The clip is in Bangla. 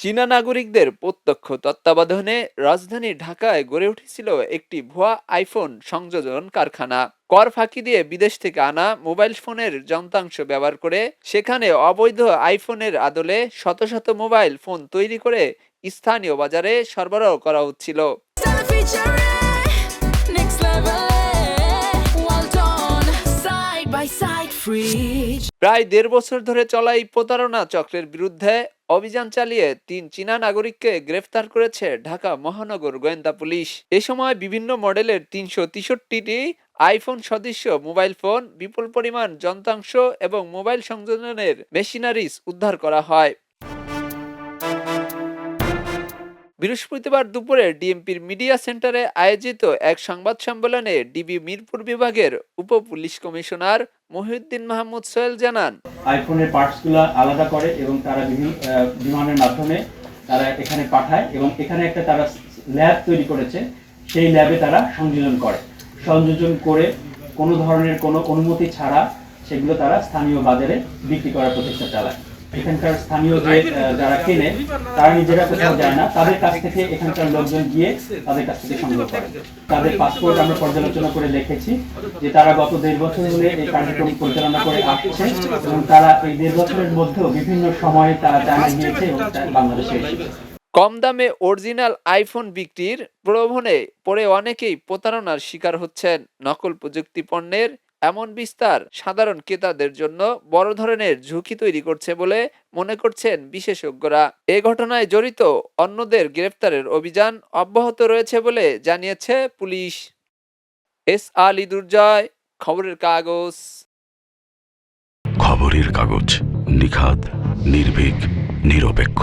চীনা নাগরিকদের প্রত্যক্ষ তত্ত্বাবধানে রাজধানী ঢাকায় গড়ে উঠেছিল একটি ভুয়া আইফোন সংযোজন কারখানা। কর ফাঁকি দিয়ে বিদেশ থেকে আনা মোবাইল ফোনের যন্ত্রাংশ ব্যবহার করে সেখানে অবৈধ আইফোনের আদলে শত শত মোবাইল ফোন তৈরি করে স্থানীয় বাজারে সরবরাহ করা হচ্ছিল। প্রায় দেড় বছর ধরে চলা এই প্রতারণা চক্রের বিরুদ্ধে অভিযান চালিয়ে তিন চীনা নাগরিককে গ্রেফতার করেছে ঢাকা মহানগর গোয়েন্দা পুলিশ। এ সময় বিভিন্ন মডেলের তিনশো তেষট্টিটি আইফোন সদৃশ্য, মোবাইল ফোন, বিপুল পরিমাণ যন্ত্রাংশ এবং মোবাইল সংযোজনের মেশিনারিজ উদ্ধার করা হয়। বৃহস্পতিবার দুপুরে ডিএমপির মিডিয়া সেন্টারে আয়োজিত এক সংবাদ সম্মেলনে ডিবি মিরপুর বিভাগের উপ পুলিশ কমিশনার মহিউদ্দিন মাহমুদ সোহেল জানান, আইফোনের পার্টসগুলো আলাদা করে এবং তারা বিভিন্ন বিমানের মাধ্যমে তারা এখানে পাঠায় এবং এখানে একটা তারা ল্যাব তৈরি করেছে, সেই ল্যাবে তারা সংযোজন করে। সংযোজন করে কোনো ধরনের কোনো অনুমতি ছাড়া সেগুলো তারা স্থানীয় বাজারে বিক্রি করার প্রচেষ্টা চালায়। এখানকার স্থানীয় যে যারা কেনে তারা নিজেরা কোথাও যায় না। তাদের কাছ থেকে এখানকার লোকজন গিয়ে তাদের কাছ থেকে সংগ্রহ করে। তাদের পাসপোর্ট আমরা পর্যালোচনা করে দেখেছি যে তারা গত দেড় বছর ধরে এই কার্যক্রম পরিচালনা করে আসছে এবং তারা এই দেড় বছরের মধ্যেও বিভিন্ন সময়ে তারা চায়না গিয়েছে এবং বাংলাদেশে এসেছে। কম দামে অরিজিনাল আইফোন বিক্রির প্রলোভনে পড়ে অনেকেই প্রতারণার শিকার হচ্ছেন। নকল প্রযুক্তি পণ্যের এমন বিস্তার সাধারণ ক্রেতাদের জন্য বড় ধরনের ঝুঁকি তৈরি করছে বলে মনে করছেন বিশেষজ্ঞরা। এ ঘটনায় জড়িত অন্যদের গ্রেফতারের অভিযান অব্যাহত রয়েছে বলে জানিয়েছে পুলিশ। এস আলী দুর্জয়, খবরের কাগজ। খবরের কাগজ নিখাদ, নির্ভীক, নিরপেক্ষ।